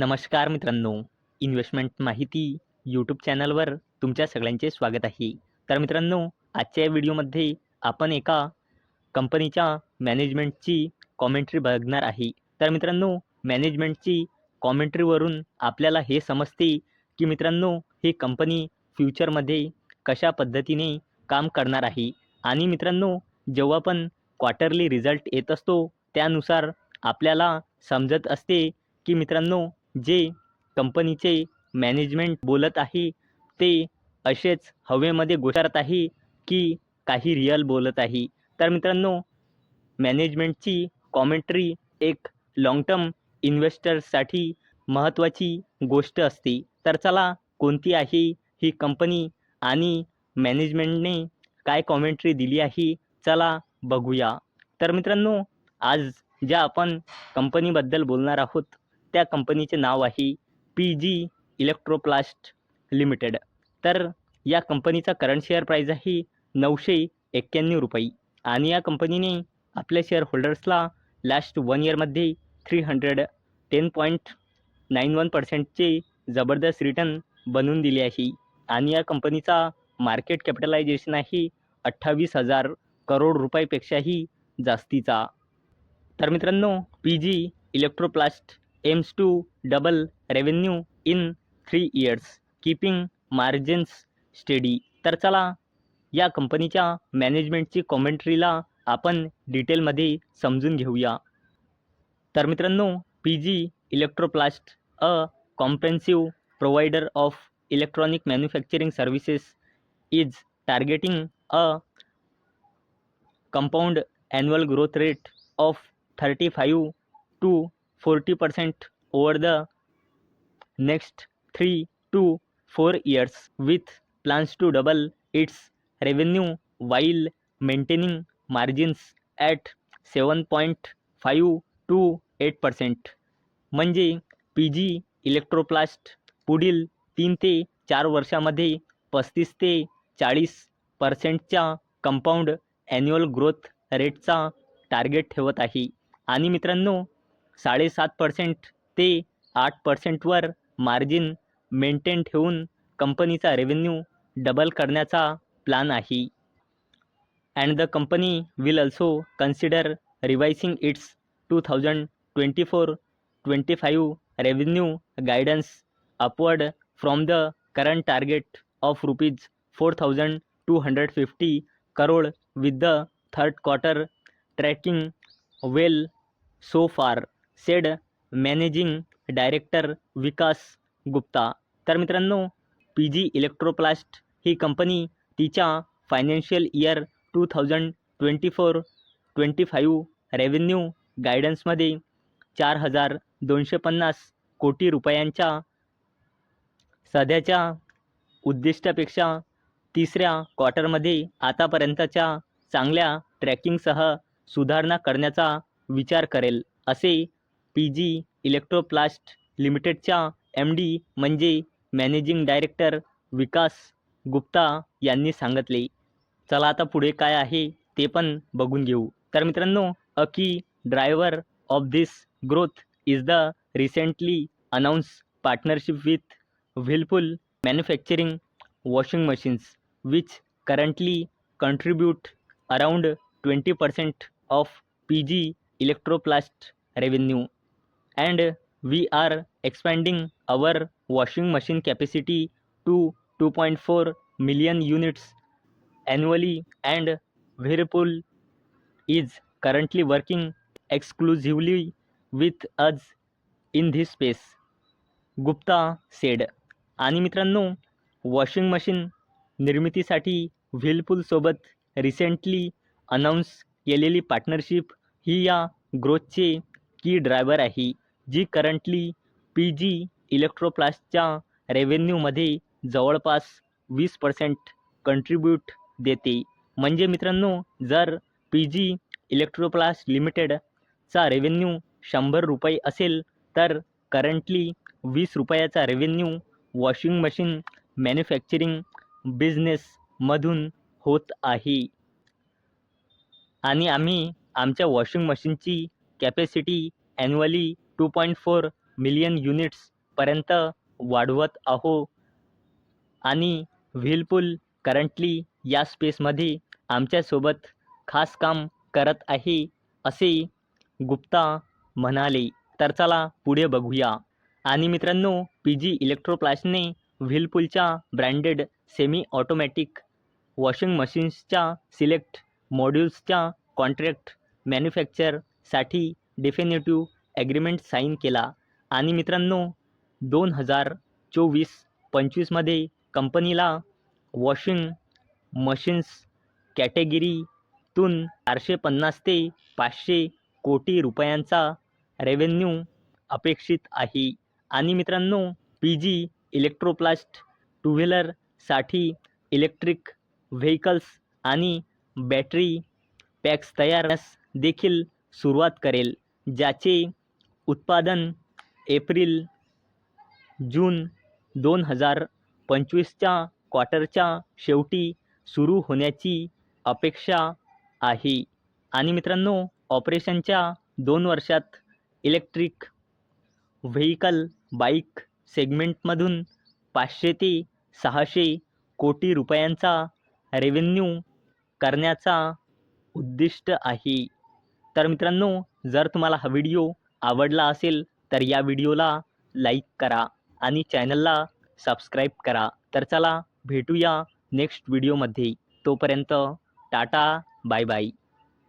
नमस्कार मित्रांनो. इन्व्हेस्टमेंट माहिती यूट्यूब चॅनलवर तुमच्या सगळ्यांचे स्वागत आहे. तर मित्रांनो आजच्या या व्हिडिओमध्ये आपण एका कंपनीच्या मॅनेजमेंटची कॉमेंट्री बघणार आहे. तर मित्रांनो मॅनेजमेंटची कॉमेंट्रीवरून आपल्याला हे समजते की मित्रांनो ही कंपनी फ्युचरमध्ये कशा पद्धतीने काम करणार आहे. आणि मित्रांनो जेव्हा पण क्वार्टरली रिझल्ट येत असतो त्यानुसार आपल्याला समजत असते की मित्रांनो जे कंपनीचे मॅनेजमेंट बोलत आहे ते असेच हवेमध्ये घोषारत आहे की काही रिअल बोलत आहे. तर मित्रांनो मॅनेजमेंटची कॉमेंट्री एक लाँग टर्म इन्व्हेस्टर्ससाठी महत्त्वाची गोष्ट असते. तर चला कोणती आहे ही कंपनी आणि मॅनेजमेंटने काय कॉमेंट्री दिली आहे चला बघूया. तर मित्रांनो आज ज्या आपण कंपनीबद्दल बोलणार आहोत त्या कंपनीचे नाव आहे पी जी इलेक्ट्रोप्लास्ट लिमिटेड. तर या कंपनीचा करंट शेअर प्राईज आहे नऊशे एक्क्याण्णव रुपये. आणि या कंपनीने आपल्या शेअर होल्डर्सला लास्ट वन इयरमध्ये three hundred ten point nine one पर्सेंटचे जबरदस्त रिटर्न बनवून दिले आहे. आणि या कंपनीचा मार्केट कॅपिटलायझेशन आहे अठ्ठावीस हजार करोड रुपयापेक्षाही जास्तीचा. तर मित्रांनो P G Electroplast aims to double revenue in three years keeping margins steady तर चला या कंपनीच्या मॅनेजमेंटची कॉमेंट्रीला आपण डिटेलमध्ये समजून घेऊया. तर मित्रांनो P G Electroplast a comprehensive provider of electronic manufacturing services is targeting a compound annual growth rate of thirty five to forty percent over the next three to four years with plans to double its revenue while maintaining margins at seven point five to eight percent म्हणजे P G Electroplast पुढील तीन ते चार वर्षामध्ये पस्तीस ते चाळीस पर्सेंटच्या कंपाऊंड ॲन्युअल ग्रोथ रेटचा टार्गेट ठेवत आहे. आणि मित्रांनो साडेसात पर्सेंट ते आठ पर्सेंटवर मार्जिन मेंटेन ठेवून कंपनीचा रेव्हेन्यू डबल करण्याचा प्लॅन आहे. And the company will also consider revising its two thousand twenty four twenty five revenue guidance upward from the current target of rupees four thousand two hundred fifty crore with the third quarter tracking well so far said managing director Vikas Gupta तर मित्रांनो P G Electroplast ही company तिच्या financial year two thousand twenty four twenty five revenue गायडन्समध्ये चार हजार दोनशे पन्नास कोटी रुपयांच्या सध्याच्या उद्दिष्टापेक्षा तिसऱ्या क्वार्टरमध्ये आतापर्यंतच्या चांगल्या ट्रॅकिंगसह सुधारणा करण्याचा विचार करेल असे पी जी इलेक्ट्रोप्लास्ट लिमिटेडच्या एम डी म्हणजे मॅनेजिंग डायरेक्टर विकास गुप्ता यांनी सांगितले. चला आता पुढे काय आहे ते पण बघून घेऊ. तर मित्रांनो a key driver of this growth is the recently announce partnership with Whirlpool manufacturing washing machines which currently contribute around twenty percent of P G Electroplast revenue. And we are expanding our washing machine capacity to two point four million units annually and Whirlpool is currently working exclusively with us in this space Gupta said आणि मित्रांनो washing machine निर्मितीसाठी व्हिलपूलसोबत recently announce केलेली partnership ही या ग्रोथचे की driver आहे जी currently P G इलेक्ट्रोप्लास्टच्या रेव्हेन्यूमध्ये जवळपास वीस पर्सेंट कंट्रीब्यूट देते. म्हणजे मित्रांनो जर पी जी इलेक्ट्रोप्लास्ट लिमिटेडचा रेव्हेन्यू शंभर रुपये असेल तर करंटली वीस रुपयाचा रेव्हेन्यू वॉशिंग मशीन मॅन्युफॅक्चरिंग बिझनेसमधून होत आहे. आणि आम्ही आमच्या वॉशिंग मशीनची capacity annually two point four million युनिट्सपर्यंत वाढवत आहो. आणि व्हीलपूल करंटली या स्पेसमध्ये आमच्यासोबत खास काम करत आहे असे गुप्ता म्हणाले. तर चला पुढे बघूया. आणि मित्रांनो पी जी इलेक्ट्रोप्लास्टने व्हीलपूलच्या ब्रँडेड सेमी ऑटोमॅटिक वॉशिंग मशीन्सच्या सिलेक्ट मॉड्यूल्सच्या कॉन्ट्रॅक्ट मॅन्युफॅक्चरसाठी डेफिनेटिव्ह ॲग्रीमेंट साईन केला. आणि मित्रांनो दोन हजार चोवीस पंचवीसमध्ये कंपनीला वॉशिंग मशीन्स कॅटेगरीतून चारशे पन्नास ते पाचशे कोटी रुपयांचा रेव्हेन्यू अपेक्षित आहे. आणि मित्रांनो पी जी इलेक्ट्रोप्लास्ट टू व्हीलरसाठी इलेक्ट्रिक व्हेकल्स आणि बॅटरी पॅक्स तयार देखील सुरुवात करेल ज्याचे उत्पादन एप्रिल जून दोन हजार पंचवीसच्या क्वार्टरच्या शेवटी सुरू होण्याची अपेक्षा आहे. आणि मित्रांनो ऑपरेशनच्या दोन वर्षात इलेक्ट्रिक व्हेकल बाईक सेगमेंटमधून पाचशे ते सहाशे कोटी रुपयांचा रेव्हेन्यू करण्याचा उद्दिष्ट आहे. तर मित्रांनो जर तुम्हाला हा व्हिडिओ आवडला असेल तर या व्हिडिओला लाईक करा आणि चॅनलला सबस्क्राईब करा. तर चला भेटूया नेक्स्ट व्हिडिओमध्ये. तोपर्यंत टाटा बाय बाय.